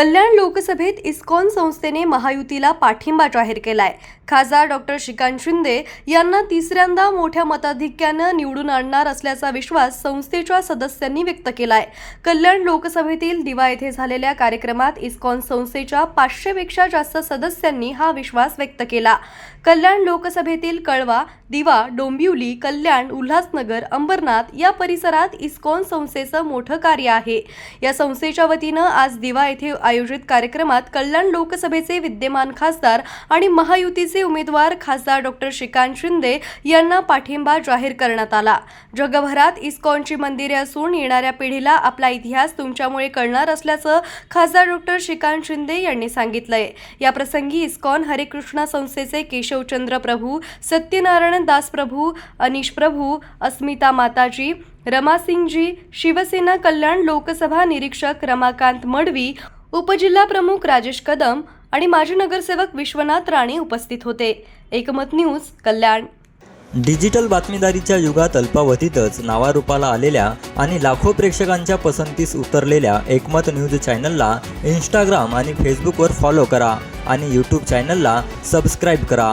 कल्याण लोकसभेत इस्कॉन संस्थेने महायुतीला पाठिंबा जाहीर केलाय. खासदार डॉक्टर श्रीकांत शिंदे यांना तिसऱ्यांदा मोठ्या मताधिक्यानं निवडून आणणार असल्याचा विश्वास संस्थेच्या सदस्यांनी व्यक्त केलाय. कल्याण लोकसभेतील दिवा येथे झालेल्या कार्यक्रमात इस्कॉन संस्थेच्या पाचशेपेक्षा जास्त सदस्यांनी हा विश्वास व्यक्त केला. कल्याण लोकसभेतील कळवा दिवा डोंबिवली कल्याण उल्हासनगर अंबरनाथ या परिसरात इस्कॉन संस्थेचं मोठं कार्य आहे. या संस्थेच्या वतीनं आज दिवा येथे आयोजित कार्यक्रमात कल्याण लोकसभेचे विद्यमान खासदार आणि महायुतीचे उमेदवार खासदार डॉक्टर श्रीकांत शिंदे यांना पाठिंबा जाहीर करण्यात आला. जगभरात इस्कॉनची मंदिरे असून येणाऱ्या पिढीला आपला इतिहास तुमच्यामुळे कळणार असल्याचं खासदार डॉक्टर श्रीकांत शिंदे यांनी सांगितलंय. या प्रसंगी इस्कॉन हरेकृष्णा संस्थेचे केशवचंद्र प्रभू सत्यनारायण दास प्रभू अनिश प्रभू अस्मिता माताजी रमासिंगजी शिवसेना कल्याण लोकसभा निरीक्षक रमाकांत मडवी उपजिल्हा प्रमुख राजेश कदम आणि माजी नगरसेवक विश्वनाथ राणे उपस्थित होते. एकमत न्यूज कल्याण. डिजिटल बातमीदारीच्या युगात अल्पावधीतच नावारूपाला आलेल्या आणि लाखो प्रेक्षकांच्या पसंतीस उतरलेल्या एकमत न्यूज चॅनलला इंस्टाग्राम आणि फेसबुकवर फॉलो करा आणि यूट्यूब चॅनलला सबस्क्राईब करा.